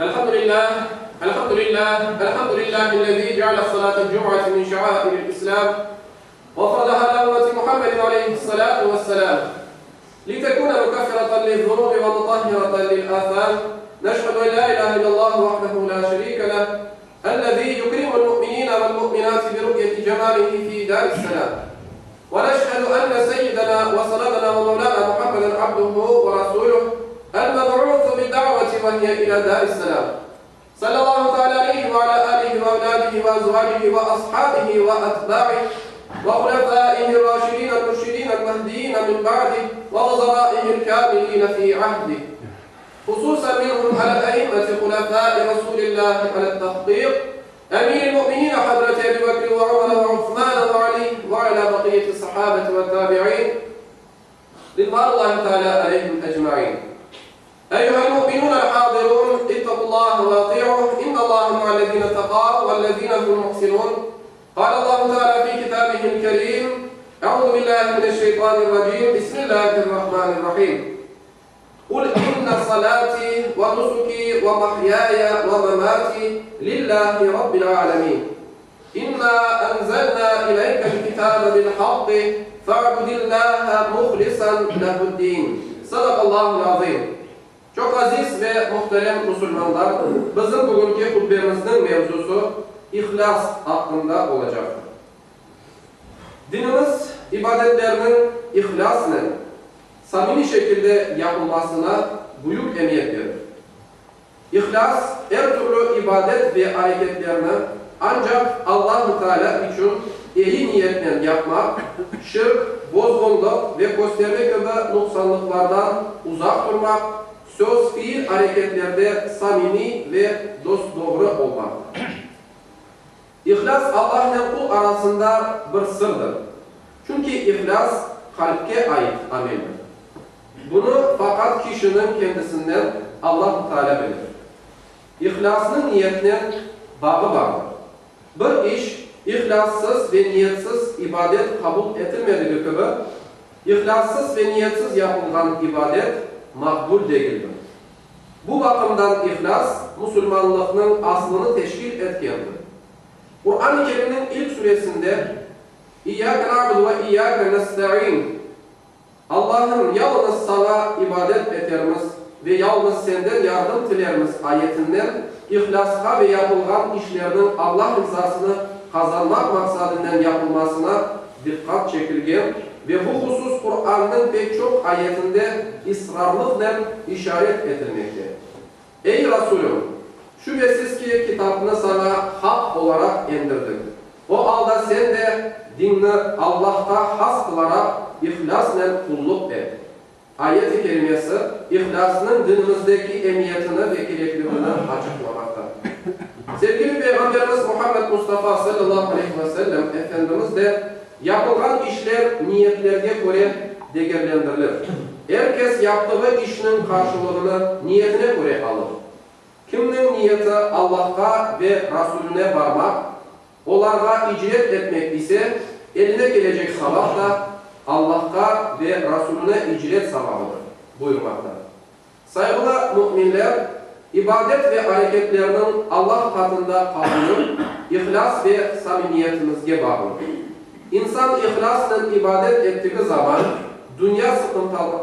الحمد لله الحمد لله الحمد لله الذي جعل صلاة الجمعة من شعائر الإسلام وفرضها لأمة محمد عليه الصلاة والسلام. لتكون مكفرة للذنوب ومطهرة للآثام نشهد أن لا إله إلا الله وحده لا شريك له الذي يكرم المؤمنين والمؤمنات برؤية جماله في دار السلام. ونشهد أن سيدنا وسندنا ومولانا محمدا عبده ورسوله المبعوث بالدعوة وهي إلى دار السلام. صلى الله تعالى عليه وعلى آله وأولاده وأزواجه وأصحابه وأتباعه وخلفائه الراشدين المرشدين المهديين من بعده ووزرائه الكاملين في عهده. خصوصا منهم على الأئمة خلفاء رسول الله على التحقيق أمير المؤمنين حضرة أبي بكر وعمر وعثمان وعلي وعلى بقية الصحابة والتابعين. رضوان الله تعالى عليهم أجمعين. أيها المؤمنون الحاضرون اتقوا الله واطيعوه إن الله مع الذين اتقوا والذين هم محسنون. قال الله تعالى في كتابه الكريم أعوذ بالله من الشيطان الرجيم. بسم الله الرحمن الرحيم. قل إن صلاتي ونسكي ومحياي ومماتي لله رب العالمين. إنا أنزلنا إليك الكتاب بالحق فاعبد الله مخلصا له الدين. صدق الله العظيم. Çok aziz ve muhterem Müslümanlar, bizim bugünkü hutbemizin mevzusu ihlas hakkında olacaktır. Dinimiz ibadetlerinin ihlasla, samimi şekilde yapılmasına büyük emniyet verir. İhlas, her türlü ibadet ve hareketlerini ancak Allah-u Teala için iyi niyetle yapmak, şirk, bozgunluk ve gösterme gibi noksanlıklardan uzak durmak, söz, fiil hareketlerde samimi ve dost doğru olmak. İhlas Allah ile kul arasında bir sırdır. Çünkü ihlas kalpke ait ameldir. Bunu fakat kişinin kendisinden allah Teala bilir. İhlasının niyetine bağı vardır. Bir iş ihlassız ve niyetsiz ibadet kabul edilmediği gibi, ihlassız ve niyetsiz yapılan ibadet makbul değildir. Bu bakımdan ihlas, Müslümanlığının aslını teşkil etkendir. Kur'an-ı Kerim'in ilk suresinde İyyâke na'budu ve iyyâke nesta'in yalnız sana ibadet ederimiz ve yalnız senden yardım dilerimiz ayetinden ihlaska ve yapılgan işlerinin Allah rızasını kazanmak maksadından yapılmasına dikkat çekilgen ve bu husus Kur'an'ın pek çok ayetinde ısrarlıkla işaret edilmekte. Ey Resulüm! Şüphesiz ki kitabını sana hak olarak indirdik. O halde sen de dinini Allah'ta has kılarak ihlasla kulluk et. Ayet-i kerimesi ihlasının dinimizdeki emniyetini ve gerekliliğini açıklamakta. Sevgili Peygamberimiz Muhammed Mustafa sallallahu aleyhi ve sellem Efendimiz de yapılan işler niyetlerine göre değerlendirilir. Herkes yaptığı işinin karşılığını niyetine göre alır. Kiminin niyeti Allah'a ve Resulüne varmak, onlara icret etmek ise eline gelecek sabah da Allah'a ve Resulüne icret sabahıdır buyurmakta. Saygılı müminler, ibadet ve hareketlerinin Allah katında kabulü, ihlas ve samimiyetimizge bağlıdır. İnsan ihlasla ibadet ettiği zaman dünya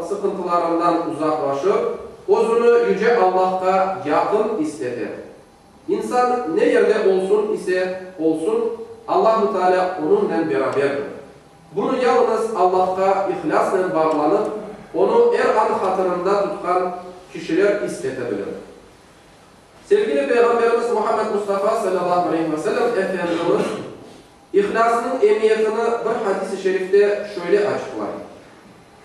sıkıntılarından uzaklaşıp Ozunu yüce Allah'a yakın istedir. İnsan ne yerde olsun ise olsun Allahu Teala onunla beraberdir. Bunu yalnız Allah'a ihlasla bağlanıp onu er an hatırında tutan kişiler istetebilir. Sevgili Peygamberimiz Muhammed Mustafa sallallahu aleyhi ve sellem ihlasının emniyetini bir hadis-i şerifte şöyle açıklar.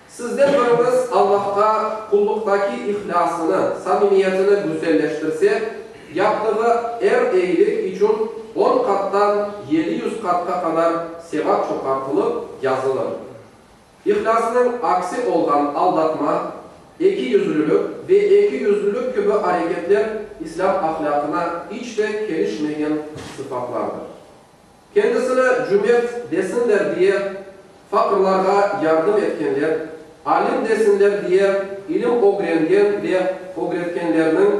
Sizden biriniz Allah'a kulluktaki ihlasını, samimiyetini güzelleştirse, yaptığı er iyilik için 10 kattan 700 katta kadar sevap çoğaltılıp yazılır. İhlasının aksi olan aldatma, iki yüzlülük ve iki yüzlülük gibi hareketler İslam ahlakına hiç de gelişmeyen sıfatlardır. Kendisine cömert desinler diye fakirlara yardım etkenler, alim desinler diye ilim öğrengen ve öğretkenlerinin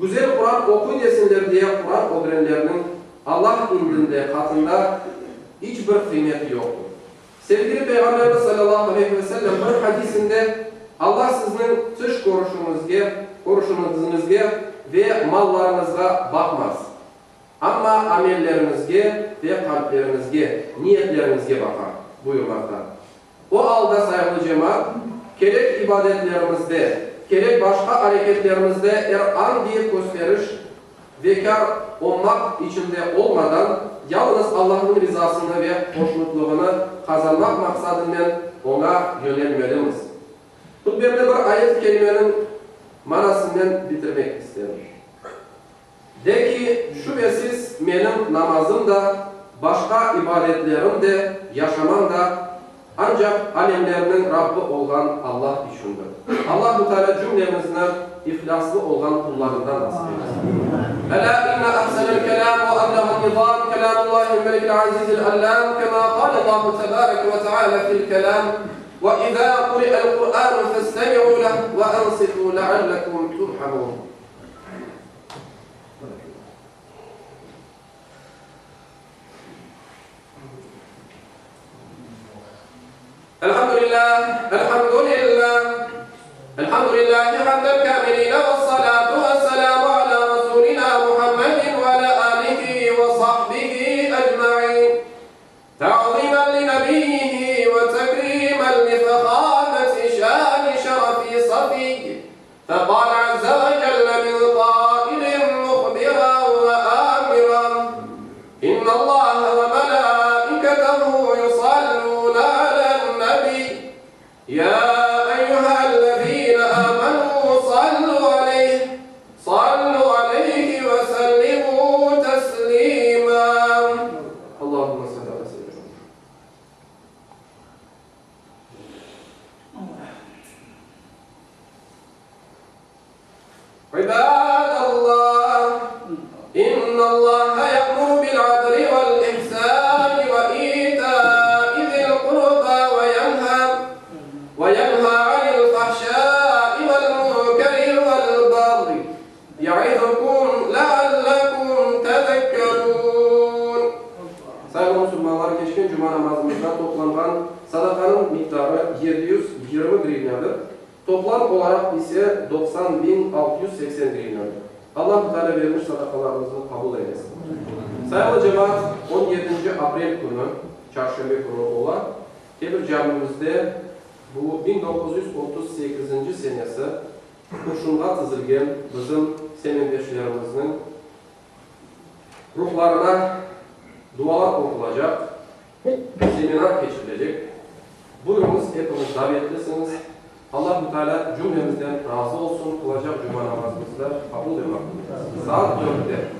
güzel Kur'an okuyun desinler diye Kur'an öğrenlerinin Allah indinde katında hiçbir kıymeti yoktur. Sevgili Peygamberimiz sallallahu aleyhi ve sellem bir hadisinde Allah sizin dış görüşünüzge, görüşünüzge ve mallarınızga bakmaz. Ama amellerinizge ve kalplerinizge, niyetlerinizge bakar buyurmakta. O halde saygılı cemaat, gerek ibadetlerimizde, gerek başka hareketlerimizde er an bir gösteriş bekar olmak içinde olmadan yalnız Allah'ın rızasını ve hoşnutluğunu kazanmak maksadından ona yönelmeliyiz. Bu bölümde bir ayet kelimenin manasından bitirmek isterim. De ki şüphesiz benim namazım da başka ibadetlerim de yaşamam da ancak alemlerinin Rabbi olan Allah içindir. Allah bu Teala cümlemizden ihlaslı olan kullarından nasip eylesin. ألا إن أحسن الكلام وأبلغ النظام كلام الله الملك العزيز العلام كما قال الله تبارك وتعالى في الكلام وإذا قرئ القرآن فاستمعوا له وأنصتوا لعلكم ترحمون الحمد لله. الحمد لله حمد الكاملين. мұсылманлар кешкен жума намазымызда топланған садақаның миктары 720 гривняды топлам olarak ise 90680 гривняды аллах тағала бермеш садақаларымызды қабыл eylesin Sayılı cemaat 17. aprel günü, çarşamba günü olan Tebir camimizde bu 1938. сенесі kurşunga tizilgen bizim semendeşlerimizin ruhlarına dualar okunacak, seminer geçirilecek. Buyurunuz hepiniz davetlisiniz. Allah-u Teala cümlemizden razı olsun. Kılacak cuma namazımızda kabul edin. Saat 4'te